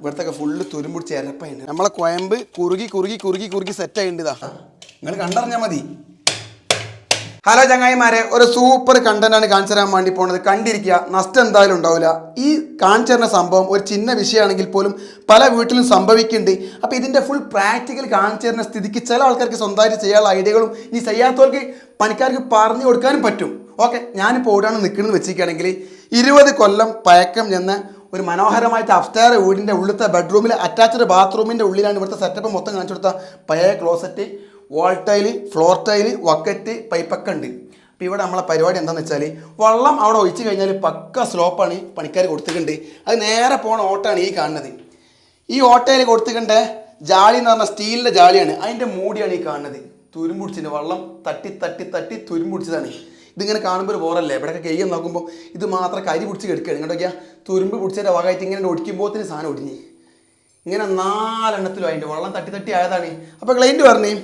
ഇവിടത്തൊക്കെ full തുരുമ്പിടിച്ച് ഇരപ്പയുണ്ട് നമ്മളെ കുഴമ്പ് കുറുകി കുറുകി കുറുകി കുറുകി സെറ്റ് ആയിട്ടുണ്ട് ഇതാ. നിങ്ങൾ കണ്ടറിഞ്ഞാൽ മതി. ഹലോ ചങ്ങായിമാരെ ഒരു സൂപ്പർ കണ്ടന്റാണ് കാണിച്ചു തരാൻ വേണ്ടി പോണത്. കണ്ടിരിക്കുക നഷ്ടം എന്തായാലും ഉണ്ടാവില്ല. ഈ കാണിച്ചു തരുന്ന സംഭവം ഒരു ചിന്ന വിഷയമാണെങ്കിൽ പോലും പല വീട്ടിലും സംഭവിക്കുന്നുണ്ട്. അപ്പോൾ ഇതിന്റെ ഫുൾ പ്രാക്ടിക്കൽ കാണിച്ചു തരുന്ന സ്ഥിതിക്ക് ചില ആൾക്കാർക്ക് സ്വന്തമായിട്ട് ചെയ്യാനുള്ള ഐഡിയകളും ഇനി ചെയ്യാത്തവർക്ക് പണിക്കാർക്ക് പറഞ്ഞു കൊടുക്കാനും പറ്റും. ഓക്കെ ഞാനിപ്പോൾ ഓടാണ് നിൽക്കുന്നത് വെച്ചിരിക്കുകയാണെങ്കിൽ ഇരുപത് കൊല്ലം പയക്കം ചെന്ന ഒരു മനോഹരമായിട്ട് അപ്സ്റ്റയർ വീടിന്റെ ഉള്ളിലത്തെ ബെഡ്റൂമിൽ അറ്റാച്ച്ഡ് ബാത്റൂമിന്റെ ഉള്ളിലാണ് ഇവിടുത്തെ സെറ്റപ്പ് മൊത്തം കാണിച്ചു കൊടുത്ത പഴയ closet wall tile floor tile വക്കറ്റ് പൈപ്പൊക്കെ ഉണ്ട്. അപ്പോൾ ഇവിടെ നമ്മളെ പരിപാടി എന്താണെന്ന് വെച്ചാൽ വെള്ളം അവിടെ ഒഴിച്ചു കഴിഞ്ഞാൽ പക്ക സ്ലോപ്പാണ് പണിക്കാർ കൊടുത്തിട്ടുണ്ട് അത് നേരെ പോണ ഓട്ടാണ് ഈ കാണുന്നത്. ഈ ഓട്ടയിൽ കൊടുത്തിട്ടുണ്ട് ജാളി എന്ന് പറഞ്ഞാൽ സ്റ്റീലിന്റെ ജാളിയാണ്. അതിന്റെ മൂടിയാണ് ഈ കാണുന്നത്. തുരുമ്പുടിച്ചിട്ട് വള്ളം തട്ടി തട്ടി തട്ടി തുരുമ്പുടിച്ചതാണ് ഇതിങ്ങനെ കാണുമ്പോൾ ഒരു ബോറല്ലേ ഇവിടെയൊക്കെ കയ്യം നോക്കുമ്പോൾ ഇത് മാത്രം കരി പിടിച്ച് കെടുക്കുകയാണ് ഇങ്ങോട്ടൊക്കെയാ തുരുമ്പ് പിടിച്ചതിന്റെ വകയായിട്ട് ഇങ്ങനെ ഒടിക്കുമ്പോഴത്തിന് സാധനം ഒടിഞ്ഞ്. ഇങ്ങനെ നാലെണ്ണത്തിലും അതിന്റെ വെള്ളം തട്ടി തട്ടി ആയതാണ്. അപ്പോൾ ക്ലൈന്റ് പറഞ്ഞേ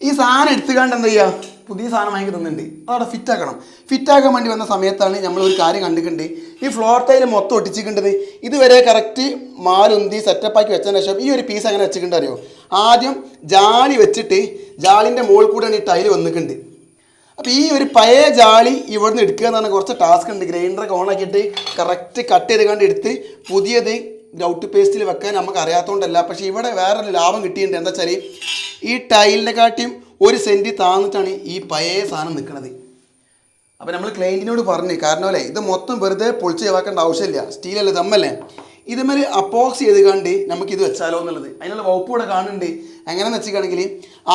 ഈ സാധനം എടുത്തുകാണ്ട് എന്താ ചെയ്യുക പുതിയ സാധനം വാങ്ങി തന്നിട്ടുണ്ട്. അതവിടെ ഫിറ്റ് ആക്കണം. ഫിറ്റ് ആക്കാൻ വേണ്ടി വന്ന സമയത്താണ് നമ്മൾ ഒരു കാര്യം കണ്ടിട്ടുണ്ട്. ഈ ഫ്ലോർ ടൈൽ മൊത്തം ഒട്ടിച്ചിട്ടുണ്ടത് ഇതുവരെ കറക്റ്റ് മാലുന്തി സെറ്റപ്പാക്കി വെച്ചതിന് ശേഷം ഈ ഒരു പീസ് അങ്ങനെ വെച്ചിട്ടുണ്ട് അറിയോ? ആദ്യം ജാലി വെച്ചിട്ട് ജാലിന്റെ മുകളിൽ കൂടെയാണ് ഈ ടൈൽ വന്നിട്ടുണ്ട് അപ്പോൾ ഈ ഒരു പഴയ ജാളി ഇവിടുന്ന് എടുക്കുക എന്ന് പറഞ്ഞാൽ കുറച്ച് ടാസ്ക് ഉണ്ട്. ഗ്രൈൻഡറൊക്കെ ഓണാക്കിയിട്ട് കറക്റ്റ് കട്ട് ചെയ്ത് കണ്ട് എടുത്ത് പുതിയത് ഗ്രൗട്ട് പേസ്റ്റിൽ വെക്കാൻ നമുക്ക് അറിയാത്തതുകൊണ്ടല്ല പക്ഷേ ഇവിടെ വേറൊരു ലാഭം കിട്ടിയിട്ടുണ്ട്. എന്താ വെച്ചാൽ ഈ ടൈലിനെ കാട്ടിയും ഒരു സെന്റ് താന്നിട്ടാണ് ഈ പഴയ സാധനം നിൽക്കുന്നത് അപ്പോൾ നമ്മൾ ക്ലയന്റിനോട് പറഞ്ഞു കാരണം അല്ലേ ഇത് മൊത്തം വെറുതെ പൊളിച്ച് ചെവാക്കേണ്ട ആവശ്യമില്ല. സ്റ്റീലല്ലേ തമ്മല്ലേ ഇതുമാതിരി അപ്പോക്സ് ചെയ്ത് കണ്ട് നമുക്കിത് വെച്ചാലോ എന്നുള്ളത് അതിനുള്ള വകുപ്പ് ഇവിടെ കാണുന്നുണ്ട്. എങ്ങനെയെന്ന് വെച്ചിട്ടാണെങ്കിൽ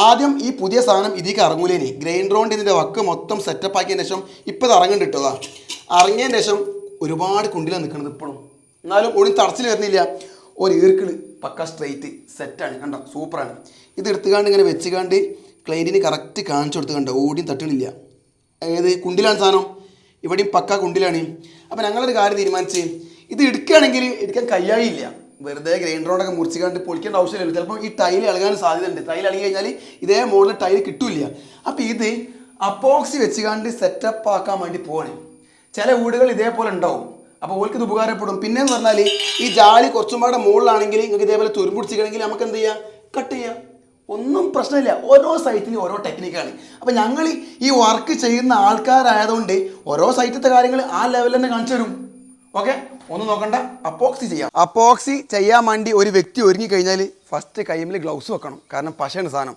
ആദ്യം ഈ പുതിയ സാധനം ഇതിലേക്ക് ഇറങ്ങൂലേനി. ഗ്രെയിൻ റോണ്ട് ഇതിന്റെ വക്ക് മൊത്തം സെറ്റപ്പ് ആക്കിയതിന് ശേഷം ഇപ്പോൾ ഇത് ഇറങ്ങുന്നുണ്ട് കേട്ടോ ഇറങ്ങിയതിന് ശേഷം ഒരുപാട് കുണ്ടിലാണ് നിൽക്കുന്നത് ഇപ്പോഴും എന്നാലും ഒന്നും തടച്ചിൽ വരുന്നില്ല. ഒരു ഈർക്കിൾ പക്ക സ്ട്രെയിറ്റ് സെറ്റാണ് കണ്ടോ? സൂപ്പറാണ് ഇത് എടുത്തുകാണ്ട് ഇങ്ങനെ വെച്ചുകാണ്ട് ക്ലൈന്റിന് കറക്റ്റ് കാണിച്ചു കൊടുത്ത് കണ്ടോ? ഓടിയും തട്ടണില്ല. അതായത് കുണ്ടിലാണ് സാധനം. ഇവിടെയും പക്ക കുണ്ടിലാണ്. അപ്പം ഞങ്ങളൊരു കാര്യം തീരുമാനിച്ച് ഇത് എടുക്കുകയാണെങ്കിൽ എടുക്കാൻ കഴിയായില്ല. വെറുതെ ഗ്രൈൻഡറോടൊക്കെ മുറിച്ചിക്കാണ്ട് പൊളിക്കേണ്ട ആവശ്യമില്ല. ചിലപ്പോൾ ഈ ടൈൽ ഇളകാൻ സാധ്യതയുണ്ട്. ടൈൽ ഇളകി കഴിഞ്ഞാൽ ഇതേ മോഡൽ ടൈൽ കിട്ടൂല അപ്പോൾ ഇത് അപ്പോക്സി വെച്ചുകാണ്ട് സെറ്റപ്പ് ആക്കാൻ വേണ്ടി പോകണേ ചില വീടുകൾ ഇതേപോലെ ഉണ്ടാവും. അപ്പോൾ ഓൾക്ക് ഇത് ഉപകാരപ്പെടും. പിന്നെ എന്ന് പറഞ്ഞാൽ ഈ ജാലി കുറച്ചും പാടെ മുകളിലാണെങ്കിൽ നിങ്ങൾക്ക് ഇതേപോലെ തുരുമ്പിടിച്ചിക്കണമെങ്കിൽ നമുക്ക് എന്ത് ചെയ്യാം? കട്ട് ചെയ്യാം. ഒന്നും പ്രശ്നമില്ല. ഓരോ സൈറ്റിലും ഓരോ ടെക്നിക്കാണ് അപ്പോൾ ഞങ്ങൾ ഈ വർക്ക് ചെയ്യുന്ന ആൾക്കാരായതുകൊണ്ട് ഓരോ സൈറ്റിലത്തെ കാര്യങ്ങൾ ആ ലെവലിൽ തന്നെ കാണിച്ചു തരും. ഓക്കെ ഒന്ന് നോക്കണ്ട. അപ്പോക്സി ചെയ്യാം. അപ്പോക്സി ചെയ്യാൻ വേണ്ടി ഒരു വ്യക്തി ഒരുങ്ങി കഴിഞ്ഞാൽ ഫസ്റ്റ് കൈമിൽ ഗ്ലൗസ് വെക്കണം. കാരണം പശയാണ് സാധനം.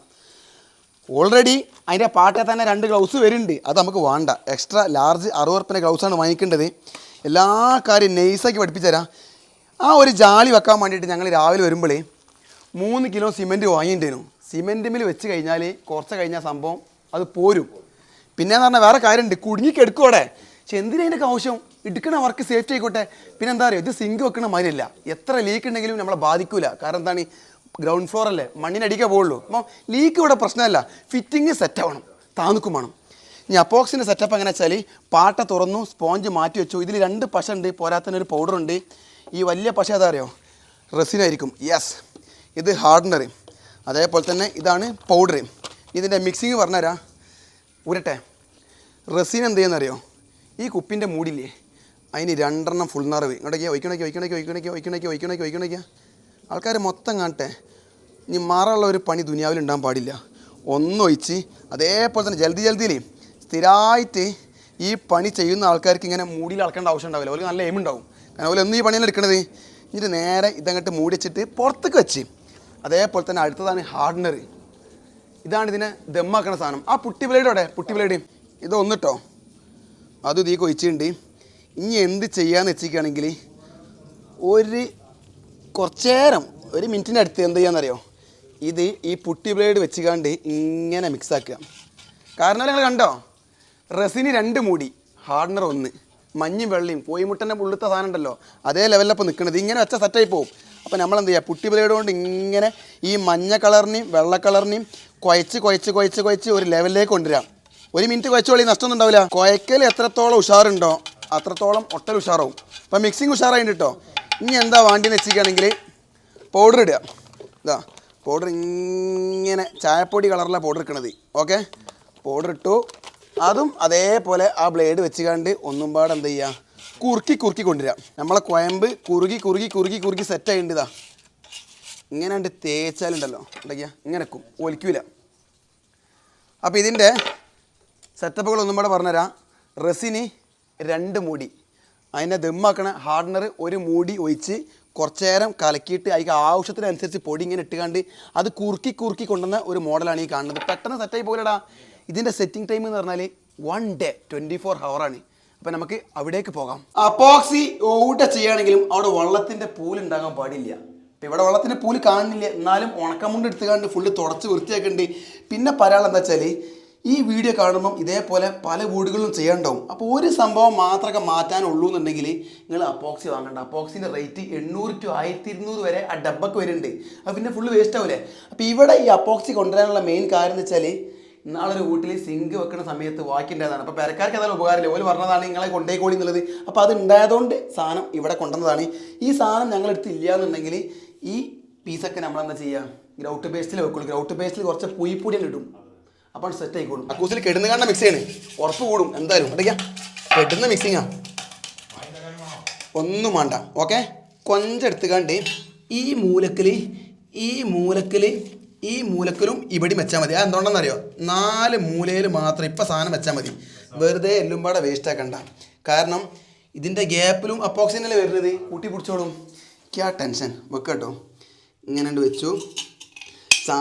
ഓൾറെഡി അതിന്റെ പാട്ടിൽ തന്നെ രണ്ട് ഗ്ലൗസ് വരുന്നുണ്ട്. അത് നമുക്ക് വേണ്ട. എക്സ്ട്രാ ലാർജ് അറുപത് ഗ്ലൗസ് ഗ്ലൗസാണ് വാങ്ങിക്കേണ്ടത്. എല്ലാ കാര്യം നൈസാക്കി പഠിപ്പിച്ചുതരാം ആ ഒരു ജാളി വെക്കാൻ വേണ്ടിയിട്ട് ഞങ്ങൾ രാവിലെ വരുമ്പോൾ മൂന്ന് കിലോ സിമെന്റ് വാങ്ങിയിട്ടുണ്ടായിരുന്നു സിമെന്റിമിൽ വെച്ച് കഴിഞ്ഞാൽ കുറച്ച് കഴിഞ്ഞാൽ സംഭവം അത് പോരും. പിന്നെയെന്ന് പറഞ്ഞാൽ വേറെ കാര്യമുണ്ട് കുടുങ്ങിക്കെടുക്കും അവിടെ. പക്ഷെ എന്തിനതിന്റെയൊക്കെ ആവശ്യം? എടുക്കണ വർക്ക് സേഫ്റ്റി ആയിക്കോട്ടെ. പിന്നെ എന്താ പറയുക ഇത് സിങ്ക് വെക്കണ മാതിരിയല്ല. എത്ര ലീക്ക് ഉണ്ടെങ്കിലും നമ്മളെ ബാധിക്കൂല. കാരണം എന്താണ്? ഗ്രൗണ്ട് ഫ്ലോർ അല്ലേ? മണ്ണിനടിക്കാൻ പോകുള്ളൂ അപ്പോൾ ലീക്ക് ഇവിടെ പ്രശ്നമല്ല. ഫിറ്റിംഗ് സെറ്റ് ആവണം. താന്നുക്കും വേണം. ഇനി അപ്പോക്സിന്റെ സെറ്റപ്പ് എങ്ങനെ വെച്ചാൽ പാട്ട തുറന്നു സ്പോഞ്ച് മാറ്റി വെച്ചു. ഇതിൽ രണ്ട് പശ ഉണ്ട്. പോരാത്തന്നെ ഒരു ഉണ്ട്. ഈ വലിയ പശ ഏതാ അറിയോ? റെസിനായിരിക്കും യെസ് ഇത് ഹാർഡനർ അതേപോലെ തന്നെ ഇതാണ് പൗഡർ ഇതിന്റെ മിക്സിങ് പറഞ്ഞുതരാം. ഉരട്ടെ റെസിൻ എന്ത് ചെയ്യുന്നറിയോ? ഈ കുപ്പിന്റെ മൂടില്ലേ? അതിന് രണ്ടെണ്ണം ഫുൾ നിറവ്. ഇങ്ങോട്ടേക്ക് ഒഴിക്കണേക്ക് ഒഴിക്കണേക്ക് ഒഴിക്കണേക്ക് ഒഴിക്കണേക്ക് ഒഴിക്കണേക്ക് ഒഴിക്കണേക്ക്. ആൾക്കാർ മൊത്തം കാണട്ടെ. ഇനി മാറാനുള്ള ഒരു പണി ദുനിയാവിൽ ഉണ്ടാകാൻ പാടില്ല. ഒന്നൊഴിച്ച് അതേപോലെ തന്നെ ജൽദി ജൽദിയിൽ സ്ഥിരമായിട്ട് ഈ പണി ചെയ്യുന്ന ആൾക്കാർക്ക് ഇങ്ങനെ മൂടിയിൽ അളക്കേണ്ട ആവശ്യം ഉണ്ടാവില്ല. അവർക്ക് നല്ല എയിം ഉണ്ടാവും. കാരണം അവർ ഒന്നും ഈ പണിയാണ് എടുക്കണത്? എന്നിട്ട് നേരെ ഇതങ്ങോട്ട് മൂടി വെച്ചിട്ട് പുറത്തേക്ക് വെച്ച്. അതേപോലെ തന്നെ അടുത്തതാണ് ഹാർഡ്നർ ഇതാണ് ഇതിനെ ദമ്മാക്കണ സാധനം. ആ പുട്ടി ബ്ലേഡ് അവിടെ പുട്ടി ബ്ലേഡ് ഇത് ഒന്നിട്ടോ അത് ഇതീ കൊഴിച്ചിട്ടുണ്ട് ഇനി എന്ത് ചെയ്യാന്ന് വെച്ചിരിക്കുകയാണെങ്കിൽ ഒരു കുറച്ചേരം ഒരു മിനിറ്റിന്റെ അടുത്ത് എന്ത് ചെയ്യാന്നറിയോ? ഇത് ഈ പുട്ടി ബ്ലേഡ് വെച്ചുകാണ്ട് ഇങ്ങനെ മിക്സ് ആക്കുക. കാരണം നിങ്ങൾ കണ്ടോ? റെസിന് രണ്ട് മൂടി ഹാർഡ്നർ ഒന്ന് മഞ്ഞും വെള്ളയും കോയിമുട്ടന്റെ പുള്ളിത്ത സാധനം ഉണ്ടല്ലോ അതേ ലെവലിലപ്പോൾ നിൽക്കുന്നത് ഇങ്ങനെ വെച്ചാൽ സെറ്റായി പോകും അപ്പോൾ നമ്മൾ എന്ത് ചെയ്യുക? പുട്ടി ബ്ലേഡ് കൊണ്ട് ഇങ്ങനെ ഈ മഞ്ഞ കളറിനെയും വെള്ള കളറിനെയും കുഴച്ച് കുഴച്ച് കുഴച്ച് കുഴച്ച് ഒരു ലെവലിലേക്ക് കൊണ്ടുവരാം ഒരു മിനിറ്റ് കുഴച്ചോളി നഷ്ടമൊന്നും ഉണ്ടാവില്ല. കുഴക്കൽ എത്രത്തോളം ഉഷാറുണ്ടോ അത്രത്തോളം ഒട്ടൽ ഉഷാറാവും അപ്പം മിക്സിങ് ഉഷാറായിട്ട് കേട്ടോ ഇനി എന്താ വാണ്ടി വെച്ചിരിക്കുകയാണെങ്കിൽ പൗഡർ ഇടുക. ഇതാ പൗഡർ ഇങ്ങനെ ചായപ്പൊടി കളറിലാണ് പൗഡർ ഇരിക്കണത് ഓക്കെ പൗഡർ ഇട്ടു. അതും അതേപോലെ ആ ബ്ലേഡ് വെച്ചുകാണ്ട് ഒന്നും പാടെ എന്ത് ചെയ്യുക കുറുക്കി കുറുക്കി കൊണ്ടുവരാം നമ്മളെ കോയമ്പ് കുറുകി കുറുകി കുറുകി കുറുകി സെറ്റ് ആയിട്ടുണ്ട് ഇതാ. ഇങ്ങനെ കണ്ട് തേച്ചാലുണ്ടല്ലോ. ഉണ്ടാക്കിയ ഇങ്ങനെ ഒലിക്കൂല. അപ്പോൾ ഇതിന്റെ സെറ്റപ്പുകൾ ഒന്നും കൂടെ പറഞ്ഞുതരാം. റെസിന് രണ്ട് മൂടി. അതിനെ ദമ്മാക്കണ ഹാർഡ്നർ ഒരു മൂടി ഒഴിച്ച് കുറച്ച് നേരം കലക്കിയിട്ട് അതിക്ക് ആവശ്യത്തിനനുസരിച്ച് പൊടി ഇങ്ങനെ ഇട്ടുകാണ്ട് അത് കുറുക്കി കുറുക്കി കൊണ്ടുവന്ന ഒരു മോഡലാണ് ഈ കാണുന്നത്. പെട്ടെന്ന് സെറ്റായി പോലെടാ ഇതിന്റെ സെറ്റിംഗ് ടൈം എന്ന് പറഞ്ഞാൽ വൺ ഡേ ട്വന്റി ഫോർ ഹവറാണ് അപ്പം നമുക്ക് അവിടേക്ക് പോകാം. അപ്പോക്സി ഊട്ട ചെയ്യുകയാണെങ്കിലും അവിടെ വെള്ളത്തിന്റെ പൂലുണ്ടാകാൻ പാടില്ല. അപ്പോൾ ഇവിടെ വെള്ളത്തിന്റെ പൂൽ കാണുന്നില്ല. എന്നാലും ഉണക്കമുണ്ട് എടുത്തുകൊണ്ട് ഫുള്ള് തുടച്ച് വൃത്തിയാക്കുന്നുണ്ട് പിന്നെ പറയാനുള്ള എന്താ വെച്ചാൽ ഈ വീഡിയോ കാണുമ്പം ഇതേപോലെ പല വീടുകളിലും ചെയ്യണ്ടാവും. അപ്പോൾ ഒരു സംഭവം മാത്രമൊക്കെ മാറ്റാനുള്ളൂ എന്നുണ്ടെങ്കിൽ നിങ്ങൾ അപ്പോക്സി വാങ്ങണ്ട. അപ്പോക്സിന്റെ റേറ്റ് എണ്ണൂറ് ടു ആയിരത്തി ഇരുന്നൂറ് വരെ ആ ഡബ്ബൊക്കെ വരുന്നുണ്ട്. അപ്പോൾ പിന്നെ ഫുള്ള് വേസ്റ്റ് ആവില്ലേ അപ്പോൾ ഇവിടെ ഈ അപ്പോക്സി കൊണ്ടുവരാനുള്ള മെയിൻ കാര്യം എന്ന് വെച്ചാൽ നാളൊരു വീട്ടിൽ സിങ്ക് വെക്കുന്ന സമയത്ത് വാക്കിന്റെതാണ് അപ്പോൾ പെരക്കാർക്ക് അതായത് ഉപകാരമില്ല. ഓൽ പറഞ്ഞതാണ് നിങ്ങളെ കൊണ്ടേക്കോളി എന്നുള്ളത്. അപ്പോൾ അത് ഉണ്ടായതുകൊണ്ട് സാധനം ഇവിടെ കൊണ്ടുവന്നതാണ്. ഈ സാധനം ഞങ്ങളെടുത്ത് ഇല്ല എന്നുണ്ടെങ്കിൽ ഈ പീസൊക്കെ നമ്മളെന്താ ചെയ്യുക ഗ്രൗട്ട് പേസ്റ്റിൽ വെക്കുള്ളൂ. ഗ്രൗട്ട് പേസ്റ്റിൽ കുറച്ച് പുയിപ്പൊടി ഇടും. അപ്പോൾ സെറ്റ് ആയിക്കോളും. അക്കൂസിൽ കെടുന്ന കാണുന്ന മിക്സ് ചെയ്യണേ ഉറപ്പ് കൂടും എന്തായാലും. അടയ്ക്കാം കെട്ടുന്ന മിക്സിങ്ങാ ഒന്നും വേണ്ട ഓക്കെ കൊഞ്ചെടുത്ത് കണ്ട് ഈ മൂലക്കൽ ഈ മൂലക്കൽ ഈ മൂലക്കലും ഇവിടെ വെച്ചാൽ മതി. അത് എന്തുകൊണ്ടെന്നറിയോ നാല് മൂലയിൽ മാത്രം ഇപ്പം സാധനം വെച്ചാൽ മതി. വെറുതെ എല്ലും പാടെ വേസ്റ്റ് ആക്കണ്ട. കാരണം ഇതിന്റെ ഗ്യാപ്പിലും അപ്പോക്സിനല്ലേ വരുന്നത്? കൂട്ടി പിടിച്ചോളും. ക്യാ ടെൻഷൻ വെക്കട്ടോ. ഇങ്ങനെ വെച്ചു. സാ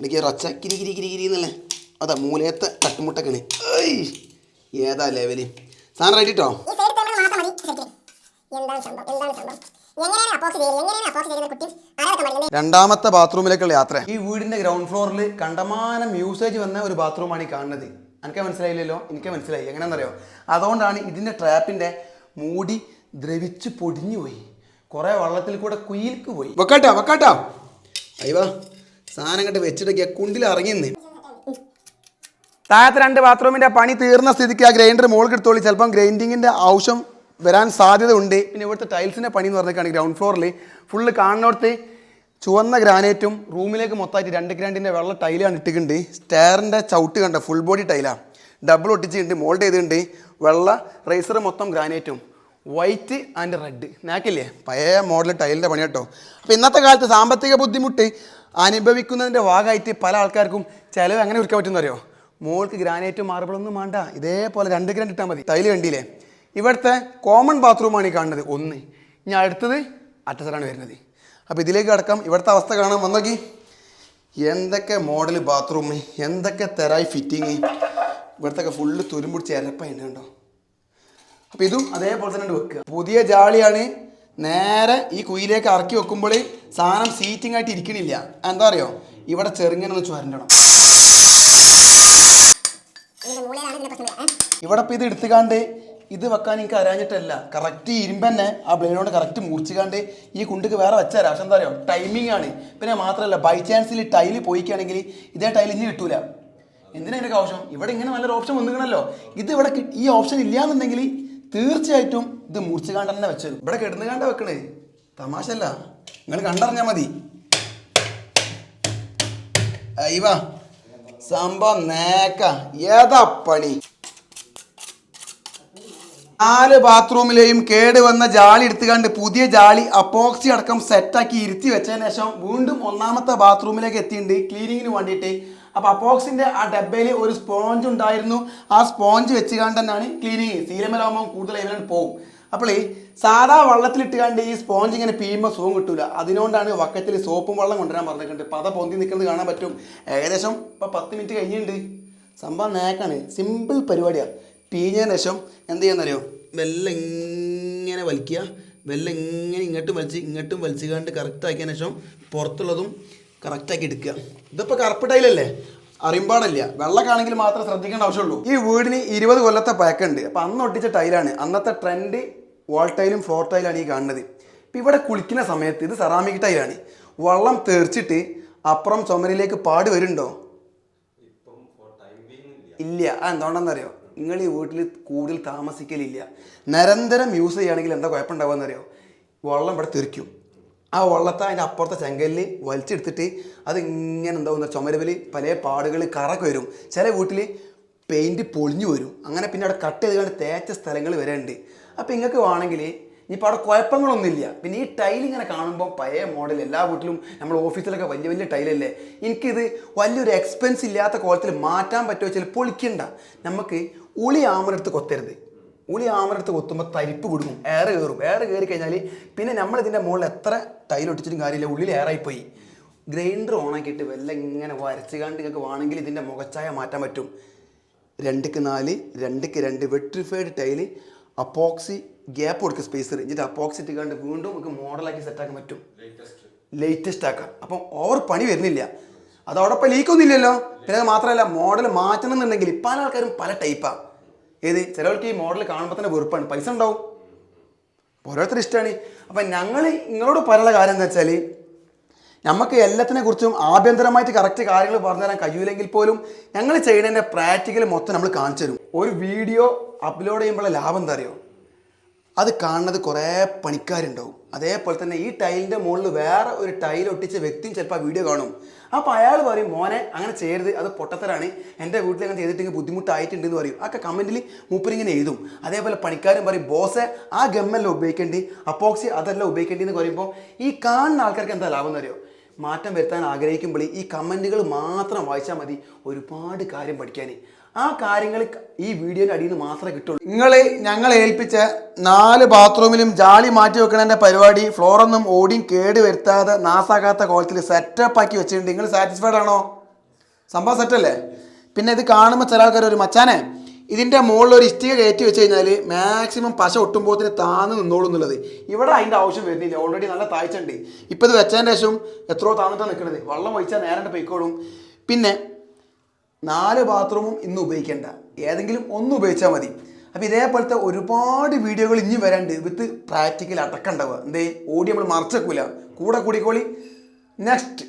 എനിക്ക് റൊച്ച കിരി കിരി കിരി കിരി എന്നല്ലേ? അതാ മൂലയത്തെ തട്ടുമുട്ടക്കണ്. ഏതാ ലെവൽ സാധനം റെഡി കേട്ടോ ഈ സൈഡ് ടേബിൾ മാത്രം മതി ശരിക്കും. സംഭവം? എന്താണ് സംഭവം? എങ്ങനെയാണ് അപ്പോക്സ് ചെയ്യുന്നത് എങ്ങനെയാണ് അപ്പോക്സ് ചെയ്യുന്നത് കുട്ടി? ആരൊക്കെ മരുന്ന് രണ്ടാമത്തെ ബാത്റൂമിലേക്കുള്ള യാത്ര. ഈ വീടിന്റെ ഗ്രൗണ്ട് ഫ്ലോറിൽ കണ്ടമാനം യൂസേജ് വന്ന ഒരു ബാത്റൂമാണ് ഈ കാണുന്നത്. എനിക്ക് മനസ്സിലായില്ലല്ലോ? എനിക്ക് മനസ്സിലായി. എങ്ങനെയാണെന്നറിയോ? അതുകൊണ്ടാണ് ഇതിന്റെ ട്രാപ്പിന്റെ മൂടി ദ്രവിച്ച് പൊടിഞ്ഞു പോയി കുറെ വള്ളത്തിൽ കൂടെ കുയിൽക്ക് പോയി. വെക്കാട്ടോ വെക്കാട്ടോ. അയ്യവാ സാധനം കണ്ട് വെച്ചിട്ടൊക്കെ കുണ്ടിൽ ഇറങ്ങി നിന്ന് താഴത്തെ രണ്ട് ബാത്റൂമിന്റെ പണി തീർന്ന സ്ഥിതിക്ക് ആ ഗ്രൈൻഡർ മുകളിൽ എടുത്തോളി. ചിലപ്പം ഗ്രൈൻഡിങ്ങിന്റെ ആവശ്യം വരാൻ സാധ്യത ഉണ്ട് പിന്നെ ഇവിടുത്തെ ടൈൽസിന്റെ പണി എന്ന് പറഞ്ഞേക്കാണ് ഗ്രൗണ്ട് ഫ്ലോറിൽ ഫുള്ള് കാണുന്നിടത്ത് ചുവന്ന ഗ്രാനൈറ്റും റൂമിലേക്ക് മൊത്തമായിട്ട് രണ്ട് ഗ്രാൻഡിന്റെ വെള്ള ടൈലാണ് ഇട്ടിട്ടുണ്ട്. സ്റ്റെയറിന്റെ ചവിട്ട് കണ്ട ഫുൾ ബോഡി ടൈലാണ് ഡബിൾ ഒട്ടിച്ചിട്ടുണ്ട് മോൾഡ് ചെയ്തിട്ടുണ്ട്. വെള്ള റേസർ മൊത്തം ഗ്രാനൈറ്റും. വൈറ്റ് ആൻഡ് റെഡ് നാക്കില്ലേ? പഴയ മോഡൽ ടൈലിന്റെ പണി കേട്ടോ. അപ്പോൾ ഇന്നത്തെ കാലത്ത് സാമ്പത്തിക ബുദ്ധിമുട്ട് അനുഭവിക്കുന്നതിന്റെ ഭാഗമായിട്ട് പല ആൾക്കാർക്കും ചിലവ് എങ്ങനെ ഒരുക്കാൻ അറിയോ മോൾക്ക് ഗ്രാനൈറ്റും മാർബിളൊന്നും വേണ്ട. ഇതേപോലെ രണ്ട് ഗ്രാൻഡ് ഇട്ടാൽ മതി. തൈൽ കണ്ടില്ലേ? ഇവിടുത്തെ കോമൺ ബാത്റൂമാണ് ഈ കാണുന്നത്. ഒന്ന്. ഇനി അടുത്തത് അറ്റസറാണ് വരുന്നത്. അപ്പോൾ ഇതിലേക്ക് കിടക്കാം. ഇവിടുത്തെ അവസ്ഥ കാണാം. വന്നോക്കി എന്തൊക്കെ മോഡൽ ബാത്റൂം? എന്തൊക്കെ തെരായി ഫിറ്റിങ് ഇവിടുത്തെ ഫുള്ള് തുരുമ്പിടിച്ച് ഇരപ്പയുണ്ട് കണ്ടോ? അപ്പോൾ ഇതും അതേപോലെ തന്നെ വെക്കുക. പുതിയ ജാളിയാണ് നേരെ ഈ കുയിലേക്ക് ഇറക്കി വെക്കുമ്പോൾ സാധനം സീറ്റിംഗ് ആയിട്ട് ഇരിക്കണില്ല. എന്താ അറിയോ? ഇവിടെ ചെറുങ്ങനെ ഒന്ന് ചുരണ്ടണം ഇവിടെ ഇപ്പം ഇത് എടുത്തുകാണ്ട് ഇത് വെക്കാൻ എനിക്ക് അറിയാഞ്ഞിട്ടല്ല. കറക്റ്റ് ഇരുമ്പ് തന്നെ ആ ബ്ലേഡിനോട് കറക്റ്റ് മുറിച്ചുകാണ്ട് ഈ കുണ്ടിക്ക് വേറെ വെച്ചാൽ പക്ഷെ എന്താ പറയുക ടൈമിംഗ് ആണ്. പിന്നെ മാത്രമല്ല ബൈ ചാൻസിൽ ടൈൽ പോയിക്കുകയാണെങ്കിൽ ഇതേ ടൈൽ ഇനി കിട്ടൂല. എന്തിനാ എനിക്ക് ആവശ്യം? ഇവിടെ ഇങ്ങനെ നല്ലൊരു ഓപ്ഷൻ വന്നിക്കണല്ലോ ഇത് ഇവിടെ ഈ ഓപ്ഷൻ ഇല്ലാന്നുണ്ടെങ്കിൽ തീർച്ചയായിട്ടും ഇത് മുറിച്ചുകാണ്ട് തന്നെ വെച്ചത് ഇവിടെ കിടന്നുകാണ്ട വെക്കണേ. തമാശ അല്ല നിങ്ങൾ കണ്ടറിഞ്ഞാൽ മതി അയ്യവാ സംഭവം നേക്ക. ഏതാ പണി? നാല് ബാത്റൂമിലെയും കേട് വന്ന ജാളി എടുത്തുകൊണ്ട് പുതിയ ജാളി അപ്പോക്സി അടക്കം സെറ്റാക്കി ഇരുത്തി വെച്ചതിന് ശേഷം വീണ്ടും ഒന്നാമത്തെ ബാത്റൂമിലേക്ക് എത്തിയിട്ടുണ്ട് ക്ലീനിങ്ങിന് വേണ്ടിയിട്ട്. അപ്പോൾ അപ്പോക്സിന്റെ ആ ഡബ്ബയിൽ ഒരു സ്പോഞ്ച് ഉണ്ടായിരുന്നു. ആ സ്പോഞ്ച് വെച്ചുകൊണ്ട് തന്നെയാണ് ക്ലീനിങ്. സീരമലാകുമ്പോൾ കൂടുതൽ ഇതിലാണ് പോകും അപ്പോൾ സാധാ വള്ളത്തിലിട്ടുകാണ്ട് ഈ സ്പോഞ്ച് ഇങ്ങനെ പീയുമ്പോൾ സുഖം കിട്ടൂല. അതിനോണ്ടാണ് വക്കത്തിൽ സോപ്പും വെള്ളം കൊണ്ടുവരാൻ പറഞ്ഞിട്ടുണ്ട്. പത പൊന്തി നിൽക്കുന്നത് കാണാൻ പറ്റും. ഏകദേശം ഇപ്പോൾ പത്ത് മിനിറ്റ് കഴിഞ്ഞിട്ടുണ്ട്. സംഭവം നേക്കാണ്. സിമ്പിൾ പരിപാടിയാണ് പീഞ്ഞതിന് ശേഷം എന്ത് ചെയ്യാന്നറിയോ? വെല്ലം ഇങ്ങനെ വലിക്കുക. വെല്ലം ഇങ്ങനെ ഇങ്ങോട്ടും വലിച്ച് ഇങ്ങോട്ടും വലിച്ചുകൊണ്ട് കണ്ട് കറക്റ്റ് ആക്കിയതിന് ശേഷം പുറത്തുള്ളതും കറക്റ്റാക്കി എടുക്കുക. ഇതിപ്പോൾ കറുപ്പ് ടൈലല്ലേ? വെള്ളക്കാണെങ്കിൽ മാത്രം ശ്രദ്ധിക്കേണ്ട ആവശ്യമുള്ളൂ. ഈ വീടിന് ഇരുപത് കൊല്ലത്തെ പഴക്കമുണ്ട്. അപ്പം അന്ന് ഒട്ടിച്ച ടൈലാണ്. അന്നത്തെ ട്രെൻഡ് വാൾ ടൈലും ഫ്ലോർ ടൈലാണ് ഈ കാണുന്നത്. ഇപ്പം ഇവിടെ കുളിക്കുന്ന സമയത്ത് ഇത് സെറാമിക് ടൈലാണ് വെള്ളം തെറിച്ചിട്ട് അപ്പുറം ചുമരിലേക്ക് പാട് വരുന്നുണ്ടോ? ഇല്ല. ആ എന്തുകൊണ്ടെന്നറിയോ നിങ്ങൾ ഈ വീട്ടിൽ കൂടുതൽ താമസിക്കലില്ല. നിരന്തരം യൂസ് ചെയ്യുകയാണെങ്കിൽ എന്താ കുഴപ്പമുണ്ടാവുമെന്നറിയോ വെള്ളം ഇവിടെ തെറിക്കും. ആ വെള്ളത്തെ അതിന്റെ അപ്പുറത്തെ ചെങ്കലിൽ വലിച്ചെടുത്തിട്ട് അത് ഇങ്ങനെ എന്താവുന്ന ചുമരവിൽ പല പാടുകൾ കറക്ക് വരും. ചില വീട്ടിൽ പെയിന്റ് പൊളിഞ്ഞു വരും. അങ്ങനെ പിന്നെ അവിടെ കട്ട് ചെയ്ത് കണ്ട് തേച്ച സ്ഥലങ്ങൾ വരെ ഉണ്ട് അപ്പോൾ നിങ്ങൾക്ക് വേണമെങ്കിൽ ഇനിയിപ്പോൾ അവിടെ കുഴപ്പങ്ങളൊന്നുമില്ല. പിന്നെ ഈ ടൈൽ ഇങ്ങനെ കാണുമ്പോൾ പഴയ മോഡൽ എല്ലാ വീട്ടിലും നമ്മൾ ഓഫീസിലൊക്കെ വലിയ വലിയ ടൈലല്ലേ എനിക്കിത് വലിയൊരു എക്സ്പെൻസ് ഇല്ലാത്ത കോലത്തിൽ മാറ്റാൻ പറ്റുമോ വെച്ചാൽ പൊളിക്കണ്ട. നമുക്ക് ഉളി ആമരെടുത്ത് കൊത്തരുത്. ഉളി ആമരെടുത്ത് കൊത്തുമ്പോൾ തരിപ്പ് കൊടുക്കും എയർ കയറും എയർ കയറി കഴിഞ്ഞാൽ പിന്നെ നമ്മളിതിന്റെ മുകളിൽ എത്ര ടൈൽ ഒട്ടിച്ചിട്ടും കാര്യമില്ല. ഉള്ളിൽ എയറായിപ്പോയി ഗ്രൈൻഡർ ഓണാക്കിയിട്ട് വല്ല ഇങ്ങനെ വരച്ച് കണ്ട് നിങ്ങൾക്ക് വേണമെങ്കിൽ ഇതിന്റെ മുഖച്ചായ മാറ്റാൻ പറ്റും. രണ്ടിക്ക് നാല് രണ്ടിക്ക് രണ്ട് വെട്രിഫൈഡ് ടൈൽ അപ്പോക്സി ഗ്യാപ്പ് കൊടുക്കുക സ്പേസർ എന്നിട്ട് അപ്പോക്സി ഇട്ട് കണ്ട് വീണ്ടും നമുക്ക് മോഡലാക്കി സെറ്റാക്കാൻ പറ്റും. ലേറ്റസ്റ്റ് ആക്കാം. അപ്പം ഓവർ പണി വരുന്നില്ല. അതോടൊപ്പം ലീക്കൊന്നും ഇല്ലല്ലോ. പിന്നെ അത് മാത്രമല്ല മോഡൽ മാറ്റണം എന്നുണ്ടെങ്കിൽ പല ആൾക്കാരും പല ടൈപ്പാണ് ഏത്? ചിലവർക്ക് ഈ മോഡൽ കാണുമ്പോൾ തന്നെ വെറുപ്പാണ്. പൈസ ഉണ്ടാവും. ഓരോരുത്തർ ഇഷ്ടമാണ് അപ്പം ഞങ്ങൾ നിങ്ങളോട് പറയാനുള്ള കാര്യം എന്താ വെച്ചാൽ നമുക്ക് എല്ലാത്തിനെ കുറിച്ചും ആഭ്യന്തരമായിട്ട് കറക്റ്റ് കാര്യങ്ങൾ പറഞ്ഞു തരാൻ കഴിയില്ലെങ്കിൽ പോലും ഞങ്ങൾ ചെയ്യുന്നതിന്റെ പ്രാക്ടിക്കൽ മൊത്തം നമ്മൾ കാണിച്ചു തരും. ഒരു വീഡിയോ അപ്ലോഡ് ചെയ്യുമ്പോഴുള്ള ലാഭം എന്താ അറിയോ? അത് കാണുന്നത് കുറേ പണിക്കാരുണ്ടാവും. അതേപോലെ തന്നെ ഈ ടൈലിന്റെ മുകളിൽ വേറെ ഒരു ടൈൽ ഒട്ടിച്ച വ്യക്തിയും ചിലപ്പോൾ ആ വീഡിയോ കാണും. അപ്പോൾ അയാൾ പറയും മോനെ അങ്ങനെ ചെയ്യരുത്. അത് പൊട്ടത്തരാണ്. എന്റെ വീട്ടിൽ അങ്ങനെ ചെയ്തിട്ടെങ്കിൽ ബുദ്ധിമുട്ടായിട്ടുണ്ടെന്ന് പറയും. ഒക്കെ കമന്റിൽ മൂപ്പരിങ്ങനെ എഴുതും. അതേപോലെ പണിക്കാരും പറയും ബോസെ ആ ഗമ്മല്ല ഉപയോഗിക്കേണ്ടി. അപ്പോക്സി അതല്ല ഉപയോഗിക്കേണ്ടി എന്ന് പറയുമ്പോൾ ഈ കാണുന്ന ആൾക്കാർക്ക് എന്താ ലാഭം എന്നറിയോ മാറ്റം വരുത്താൻ ആഗ്രഹിക്കുമ്പോൾ ഈ കമന്റുകൾ മാത്രം വായിച്ചാൽ മതി. ഒരുപാട് കാര്യം പഠിക്കാൻ. ആ കാര്യങ്ങൾ ഈ വീഡിയോയുടെ അടിയിൽ നിന്ന് മാത്രമേ കിട്ടുള്ളൂ. നിങ്ങൾ ഞങ്ങളെ ഏൽപ്പിച്ച നാല് ബാത്റൂമിലും ജാലി മാറ്റി വെക്കണതിന്റെ പരിപാടി ഫ്ലോറൊന്നും ഓടിയും കേട് വരുത്താതെ നാസാകാത്ത കോലത്തിൽ സെറ്റപ്പ് ആക്കി വെച്ചിട്ടുണ്ട്. നിങ്ങൾ സാറ്റിസ്ഫൈഡ് ആണോ? സംഭവം സെറ്റല്ലേ പിന്നെ ഇത് കാണുമ്പോൾ ചില ആൾക്കാർ ഒരു മച്ചാനെ ഇതിന്റെ മുകളിൽ ഒരു ഇഷ്ടിക കയറ്റി വെച്ച് കഴിഞ്ഞാൽ മാക്സിമം പശ ഒട്ടുമ്പോത്തിന് താന്ന് നിന്നോളൂ എന്നുള്ളത്. ഇവിടെ അതിന്റെ ആവശ്യം വരുന്നില്ല. ഓൾറെഡി നല്ല താഴ്ച ഉണ്ട് ഇപ്പോൾ ഇത് വെച്ചതിന്റെ ശേഷം എത്രയോ താന്നിട്ടാണ് നിൽക്കുന്നത് വെള്ളം ഒഴിച്ചാൽ നേരെ പൊയ്ക്കോളും. പിന്നെ നാല് ബാത്റൂമും ഇന്ന് ഉപയോഗിക്കേണ്ട. ഏതെങ്കിലും ഒന്ന് ഉപയോഗിച്ചാൽ മതി. അപ്പോൾ ഇതേപോലത്തെ ഒരുപാട് വീഡിയോകൾ ഇനി വരാണ്ട് വിത്ത് പ്രാക്ടിക്കൽ അടക്കണ്ടാവുക. എന്തേ? ഓടി നമ്മൾ മറച്ചേക്കൂല കൂടെ കൂടിക്കോളി. നെക്സ്റ്റ്